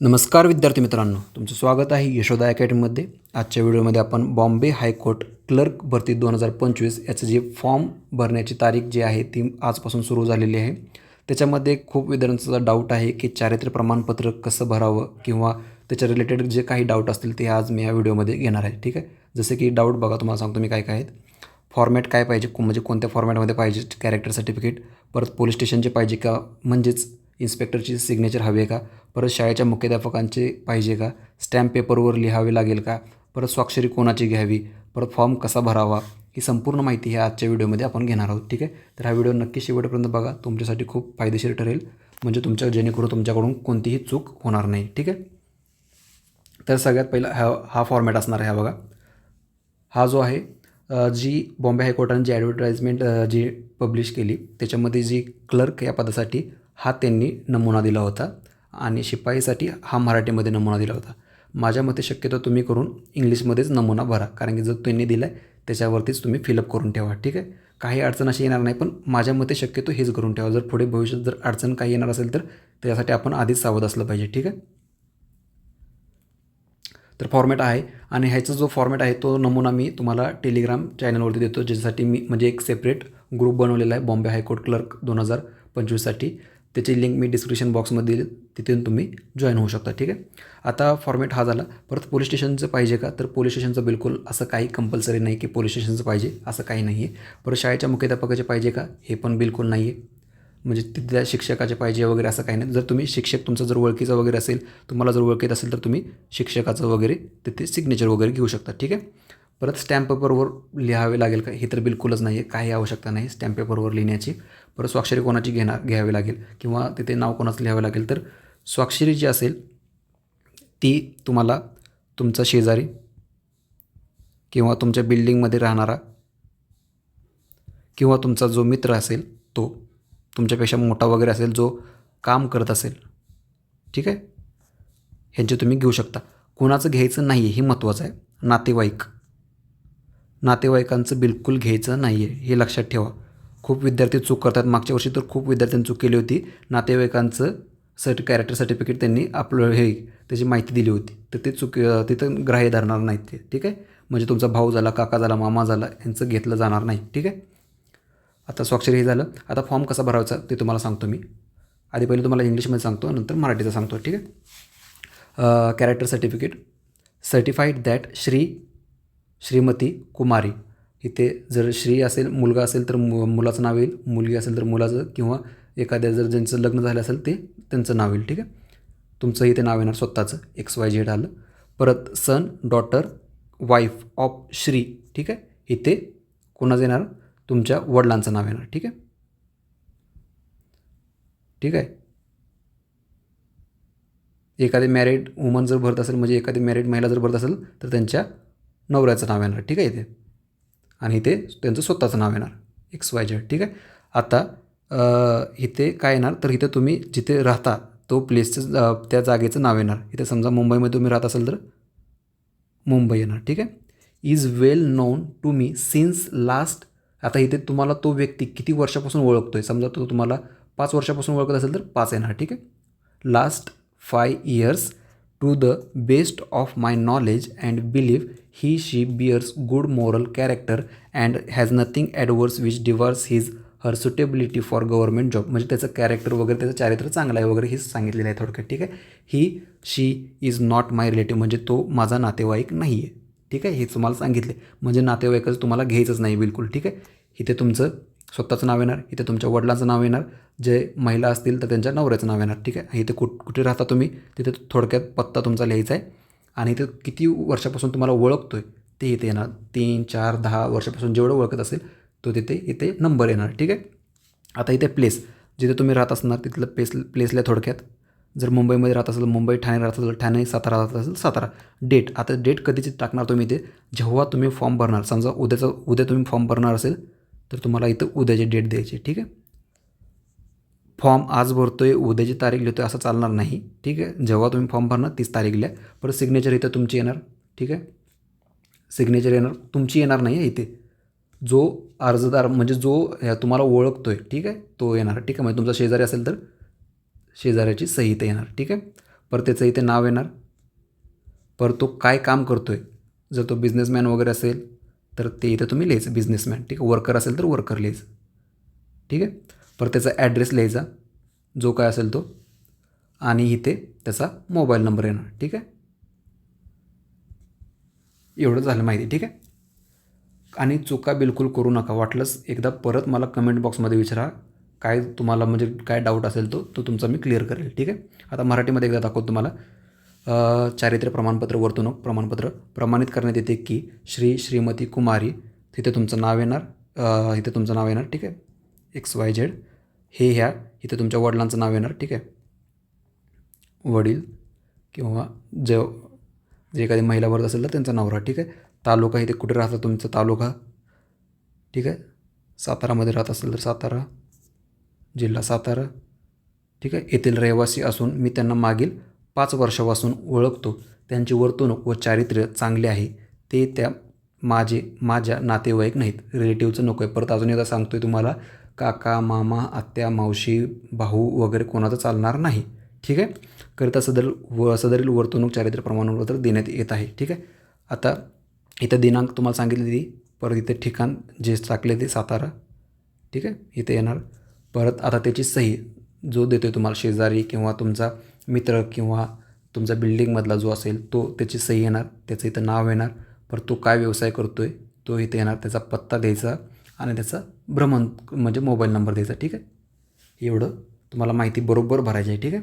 नमस्कार विद्यार्थी मित्रांनो तुमचं स्वागत आहे यशोदा अकॅडमीमध्ये. आजच्या व्हिडिओमध्ये आपण बॉम्बे हायकोर्ट क्लर्क भरती दोन हजार पंचवीस याचं जे फॉर्म भरण्याची तारीख जी आहे ती आजपासून सुरू झालेली आहे. त्याच्यामध्ये खूप विद्यार्थ्यांचा डाऊट आहे की चारित्र्य प्रमाणपत्र कसं भरावं किंवा त्याच्या रिलेटेड जे काही डाऊट असतील ते आज मी या व्हिडिओमध्ये घेणार आहे ठीक आहे? जसे की डाऊट बघा तुम्हाला सांगतो मी काय काय आहेत. फॉर्मॅट काय पाहिजे? म्हणजे कोणत्या फॉर्मॅटमध्ये पाहिजे? कॅरेक्टर सर्टिफिकेट परत पोलीस स्टेशनचे पाहिजे का? म्हणजेच इन्स्पेक्टरची सिग्नेचर हवी आहे का? परत शाळेच्या मुख्याध्यापकांचे पाहिजे का? स्टॅम्प पेपरवर लिहावे लागेल का? परत स्वाक्षरी कोणाची घ्यावी? परत फॉर्म कसा भरावा? ही संपूर्ण माहिती ह्या आजच्या व्हिडिओमध्ये आपण घेणार आहोत ठीक आहे? तर हा व्हिडिओ नक्की शेवटपर्यंत बघा. तुमच्यासाठी खूप फायदेशीर ठरेल. म्हणजे तुमच्या जेणेकरून तुमच्याकडून कोणतीही चूक होणार नाही ठीक आहे? तर सगळ्यात पहिला हा हा फॉर्मॅट असणार आहे हा बघा. हा जो आहे जी बॉम्बे हायकोर्टाने जी ॲडव्हर्टाईजमेंट जी पब्लिश केली त्याच्यामध्ये जी क्लर्क या पदासाठी हा त्यांनी नमुना दिला होता आणि शिपाईसाठी हा मराठीमध्ये नमुना दिला होता. माझ्या मते शक्यतो तुम्ही करून इंग्लिशमध्येच नमुना भरा कारण की जो त्यांनी दिला आहे त्याच्यावरतीच तुम्ही फिलअप करून ठेवा ठीक आहे? काही अडचण अशी येणार नाही पण माझ्या मते शक्यतो हेच करून ठेवा. जर पुढे भविष्यात जर अडचण काही येणार असेल तर त्यासाठी आपण आधीच सावध असलं पाहिजे ठीक आहे? तर फॉर्मॅट आहे आणि ह्याचा जो फॉर्मॅट आहे तो नमुना मी तुम्हाला टेलिग्राम चॅनलवरती देतो ज्याच्यासाठी मी म्हणजे एक सेपरेट ग्रुप बनवलेला आहे बॉम्बे हायकोर्ट क्लर्क दोन हजार पंचवीससाठी. त्याची लिंक मी डिस्क्रिप्शन बॉक्समध्ये देईल तिथून तुम्ही जॉईन होऊ शकता ठीक आहे? आता फॉर्मॅट हा झाला. परत पोलीस स्टेशनचं पाहिजे का? तर पोलीस स्टेशनचं बिलकुल असं काही कंपल्सरी नाही की पोलीस स्टेशनचं पाहिजे असं काही नाही आहे परत शाळेच्या मुख्याध्यापकाचे पाहिजे का? हे पण बिलकुल नाही आहे म्हणजे तिथल्या शिक्षकाचे पाहिजे वगैरे असं काही नाही. जर तुम्ही शिक्षक तुमचं जर ओळखीचं वगैरे असेल तुम्हाला जर ओळखीत असेल तर तुम्ही शिक्षकाचं वगैरे तिथे सिग्नेचर वगैरे घेऊ शकता ठीक आहे? परत स्टॅम्प पेपरवर लिहावे लागेल का? हे तर बिलकुलच नाही आहे काही आवश्यकता नाही स्टॅम्प पेपरवर लिहिण्याची. परत स्वाक्षरी कोणाची घेणार घ्यावी लागेल? किंवा तिथे नाव कोणाचं लिहावं लागेल? तर स्वाक्षरी जी असेल ती तुम्हाला तुमचा शेजारी किंवा तुमच्या बिल्डिंगमध्ये राहणारा किंवा तुमचा जो मित्र असेल तो तुमच्यापेक्षा मोठा वगैरे असेल जो काम करत असेल ठीक आहे? ह्यांचे तुम्ही घेऊ शकता. कोणाचं घ्यायचं नाही आहे हे महत्त्वाचं आहे. नातेवाईक. नातेवाईकांचं बिलकुल घ्यायचं नाही आहे हे लक्षात ठेवा. खूप विद्यार्थी चूक करतात. मागच्या वर्षी तर खूप विद्यार्थ्यांनी चूक केली होती. नातेवाईकांचं सर्ट कॅरेक्टर सर्टिफिकेट त्यांनी आपलं हे त्याची माहिती दिली होती. तर ते चूक तिथं ग्राह्य धरणार नाहीत ते ठीक आहे? म्हणजे तुमचा भाऊ झाला काका झाला मामा झाला यांचं घेतलं जाणार नाही ठीक आहे? आता स्वाक्षरी हे झालं. आता फॉर्म कसा भरायचा ते तुम्हाला सांगतो मी. आधी पहिले तुम्हाला इंग्लिशमध्ये सांगतो नंतर मराठीचा सांगतो ठीक आहे? Character certificate certified that Shri Shrimati Kumari. इथे जर श्री असेल मुलगा असेल तर मु मुलाचं नाव येईल. मुलगी असेल तर मुलाचं किंवा एखाद्या जर ज्यांचं लग्न झालं असेल ते त्यांचं नाव येईल. ठीक आहे? तुमचं इथे नाव येणार स्वतःचं. एक्स वाय झेड आलं. परत son daughter wife of Shri. ठीक आहे? इथे कोणाचं येणार? तुमच्या वडिलांचं नाव येणार. ठीक आहे? ठीक आहे? एखादी मॅरिड वुमन जर भरत असेल म्हणजे एखादी मॅरिड महिला जर भरत असेल तर त्यांच्या नवऱ्याचं नाव येणार ठीक आहे इथे? आणि इथे त्यांचं स्वतःचं नाव येणार एक्स वाय झेड ठीक आहे? आता इथे काय येणार? तर इथे तुम्ही जिथे राहता तो प्लेसचं त्या जागेचं नाव येणार. इथे समजा मुंबईमध्ये तुम्ही राहत असाल तर मुंबई येणार ठीक आहे? Is well known to me since last आता इथे तुम्हाला तो व्यक्ती किती वर्षापासून ओळखतो आहे समजा तो तुम्हाला पाच वर्षापासून ओळखत असेल तर पाच येणार ठीक आहे? Last five years to the best of my knowledge and believe he she bears good moral character and has nothing adverse which debars his her suitability for government job म्हणजे त्याचं कॅरेक्टर वगैरे त्याचं चारित्र चांगलं आहे वगैरे हेच सांगितलेलं आहे थोडक्यात ठीक आहे? He she is not my relative म्हणजे तो माझा नातेवाईक नाही आहे ठीक आहे? हे तुम्हाला सांगितले म्हणजे नातेवाईकाचं तुम्हाला घ्यायचंच नाही बिलकुल ठीक आहे? इथे तुमचं स्वतःचं नाव येणार इथे तुमच्या वडिलांचं नाव येणार जे महिला असतील तर त्यांच्या नवऱ्याचं नाव येणार ठीक आहे? इथे कुठ कुठे राहता तुम्ही तिथे थोडक्यात पत्ता तुमचा लिहायचा आहे. आणि इथे किती वर्षापासून तुम्हाला ओळखतो आहे ते इथे येणार. तीन चार दहा वर्षापासून जेवढं ओळखत असेल तो तिथे इथे नंबर येणार ठीक आहे? आता इथे प्लेस जिथे तुम्ही राहत असणार तिथलं प्लेस प्लेसला थोडक्यात. जर मुंबईमध्ये राहत असेल मुंबई ठाणे राहत असेल ठाणे सातारा राहत असेल सातारा. डेट आता डेट कधीची टाकणार तुम्ही इथे? जेव्हा तुम्ही फॉर्म भरणार समजा उद्याचं उद्या तुम्ही फॉर्म भरणार असेल तर तुम्हाला इथं उद्याची डेट द्यायची ठीक आहे? फॉर्म आज भरतो आहे उद्याची तारीख लिहितो आहे असं चालणार नाही ठीक आहे? जेव्हा तुम्ही फॉर्म भरणार तीच तारीख लिहा. परत सिग्नेचर इथं तुमची येणार ठीक आहे? सिग्नेचर येणार तुमची येणार नाही आहे इथे. जो अर्जदार म्हणजे जो ह्या तुम्हाला ओळखतो आहे ठीक आहे? तो येणार ठीक आहे? म्हणजे तुमचा शेजारी असेल तर शेजाऱ्याची सही इथे येणार ठीक आहे? पर त्याचं इथे नाव येणार. पर तो काय काम करतो आहे जर तो बिझनेसमॅन वगैरे असेल तर ते इथं तुम्ही लिहायचं बिझनेसमॅन ठीक आहे? वर्कर असेल तर वर्कर लिहायचं. ठीक आहे? पर त्याचा ॲड्रेस लिहायचा जो काय असेल तो. आणि इथे त्याचा मोबाईल नंबर येणार ठीक आहे? एवढं झालं माहिती ठीक आहे? आणि चुका बिलकुल करू नका. वाटलंच एकदा परत मला कमेंट बॉक्समध्ये विचारा. काय तुम्हाला म्हणजे काय डाऊट असेल तो तो तुमचा मी क्लिअर करेल ठीक आहे? आता मराठीमध्ये एकदा दाखवतो तुम्हाला. चारित्र्य प्रमाणपत्र वर्तणूक प्रमाणपत्र प्रमाणित करण्यात येते की श्री श्रीमती कुमारी तिथे तुमचं नाव येणार इथे तुमचं नाव येणार ठीक आहे? एक्स वाय झेड हे ह्या इथे तुमच्या वडिलांचं नाव येणार ठीक आहे? वडील किंवा जे जे एखादी महिला वर्ग असेल तर त्यांचा नवरा ठीक आहे? तालुका इथे कुठे राहता तुमचा तालुका? ठीक आहे? सातारामध्ये राहत असेल तर सातारा जिल्हा सातारा ठीक आहे? येथील रहिवासी असून मी त्यांना मागील पाच वर्षापासून ओळखतो. त्यांची वर्तणूक व चारित्र्य चांगले आहे. ते त्या माझे माझ्या नातेवाईक नाहीत. रिलेटिव्हचं नको आहे. परत अजून एकदा सांगतो आहे तुम्हाला. काका मामा आत्या मावशी भाऊ वगैरे कोणाचं चालणार नाही. ठीक आहे? करिता सदर व सदरील वर्तणूक चारित्र्य प्रमाणपत्र देण्यात येत आहे. ठीक आहे? आता इथं दिनांक तुम्हाला सांगितलेली परत इथे ठिकाण जे टाकले ते सातारा. ठीक आहे? इथे येणार. परत आता त्याची सही. जो देतो आहे तुम्हाला शेजारी किंवा तुमचा मित्र किंवा तुमचा बिल्डिंगमधला जो असेल तो त्याची सही येणार त्याचं इथं नाव येणार पर तो काय व्यवसाय करतो आहे तो इथे येणार त्याचा पत्ता द्यायचा आणि त्याचा भ्रमण म्हणजे मोबाईल नंबर द्यायचा ठीक आहे? एवढं तुम्हाला माहिती बरोबर भरायची आहे ठीक आहे?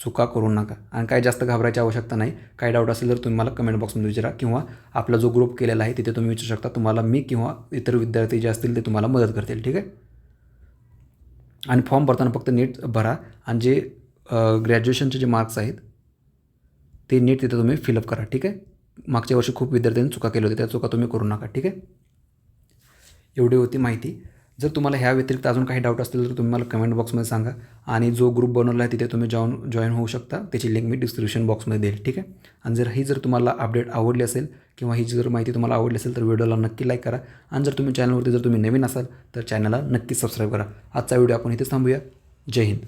चुका करू नका. आणि काय जास्त घाबरायची आवश्यकता नाही. काय डाऊट असेल तर तुम्ही मला कमेंट बॉक्समध्ये विचारा किंवा आपला जो ग्रुप केलेला आहे तिथे तुम्ही विचारू शकता. तुम्हाला मी किंवा इतर विद्यार्थी जे असतील ते तुम्हाला मदत करतील ठीक आहे? आणि फॉर्म भरताना फक्त नीट भरा. आणि जे ग्रॅज्युएशनचे जे मार्क्स आहेत ते नीट तिथं तुम्ही फिलअप करा ठीक आहे? मागच्या वर्षी खूप विद्यार्थ्यांनी चुका केल्या होत्या त्या चुका तुम्ही करू नका ठीक आहे? एवढी होती माहिती. जर तुम्हाला ह्या व्यतिरिक्त अजून काही डाऊट असतील तर तुम्ही मला कमेंट बॉक्समध्ये सांगा. आणि जो ग्रुप बनवला आहे तिथे तुम्ही जॉईन जॉईन होऊ शकता. त्याची लिंक मी डिस्क्रिप्शन बॉक्समध्ये देईल ठीक आहे? आणि जर ही जर तुम्हाला अपडेट आवडली असेल किंवा ही जर माहिती तुम्हाला आवडली असेल तर व्हिडिओला नक्की लाईक करा. आणि जर तुम्ही चॅनलवरती जर तुम्ही नवीन असाल तर चॅनलला नक्की सबस्क्राईब करा. आजचा व्हिडिओ आपण इथेच थांबूया. जय हिंद.